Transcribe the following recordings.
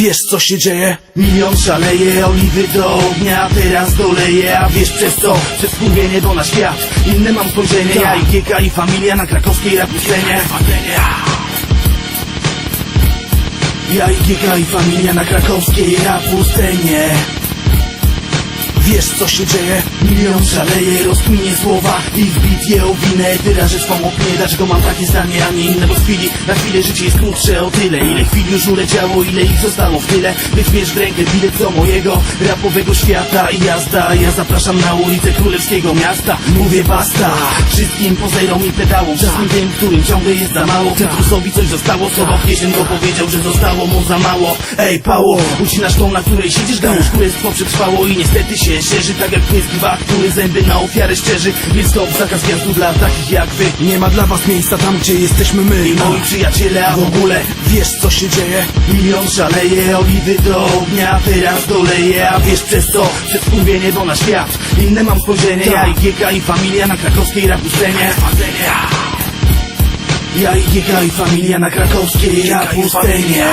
Wiesz co się dzieje? Milion szaleje, oliwy do ognia Teraz doleje, a wiesz przez co? Przez kurwienie do na świat Inne mam spojrzenie, ja i Gieka i familia Na krakowskiej rap Ja i Gieka i familia na krakowskiej rap Wiesz co się dzieje? Milion szaleje, rozkminie słowa I wbit je o winę, wyrażę swą opinię Dlaczego mam takie zdanie, a nie inne? Bo z chwili na chwilę życie jest krótsze o tyle. Ile chwil już uleciało, ile ich zostało w tyle. Więc w rękę bilet do mojego rapowego świata. I jazda, ja zapraszam na ulicę królewskiego miasta. Mówię basta, wszystkim pozejrom i pedałom. Wszystkim tym, którym ciągle jest za mało. Petrusowi coś zostało, w kieszeń go powiedział, że zostało mu za mało. Ej, Pało, ucinasz tą, na której siedzisz? Gałąź królestwo przetrwało i niestety się szerzy Tak jak pysk dwa, który zęby na ofiarę szczerzy. Więc to zakaz wjazdu dla takich jak wy. Nie ma dla was miejsca tam, gdzie jesteśmy my. I moi przyjaciele, a w ogóle wiesz co się dzieje? Milion szaleje, oliwy do ognia Teraz doleje, a wiesz przez co? Przez kurwienie, bo na świat Inne mam spojrzenie, ja i Gieka i familia Na krakowskiej rapu scenie. Ja i Gieka i familia na krakowskiej rapu scenie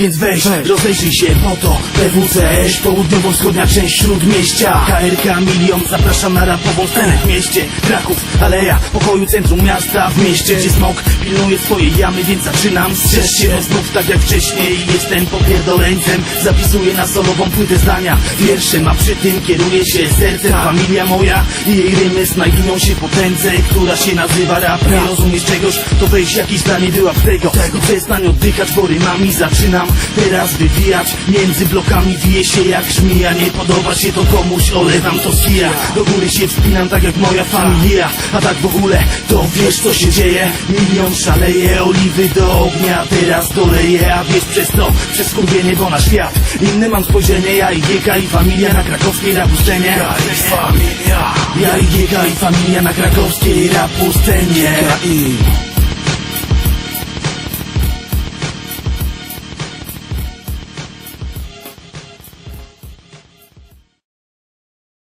więc weź, rozejrzyj się po to. PWCS, południowo-wschodnia część śródmieścia. KRK Milion, zapraszam na rapową scenę w mieście. Kraków, Aleja, pokoju centrum miasta W mieście, gdzie smok pilnuje swojej jamy Więc zaczynam, strzeż się znów tak jak wcześniej. Jestem popierdoleńcem, zapisuję na solową płytę zdania. Wierszem, a przy tym kieruję się sercem. Familia moja i jej rymy znajdują się potędze Która się nazywa rap, nie rozumiesz czegoś? To weź jakieś zdanie była w tego. Przestań oddychać, bo rymami zaczynam Teraz wywijać między blokami Wije się jak żmija, nie podoba się to komuś Olewam to z kija, do góry się wspinam tak jak moja familia. A tak w ogóle, to wiesz co się dzieje? Milion szaleje, oliwy do ognia Teraz doleje, a wiesz przez to Przez kurwienie, bo na świat Inne mam spojrzenie, ja i Gieka i familia Na krakowskiej scenie Ja i Gieka i familia na krakowskiej rapu scenie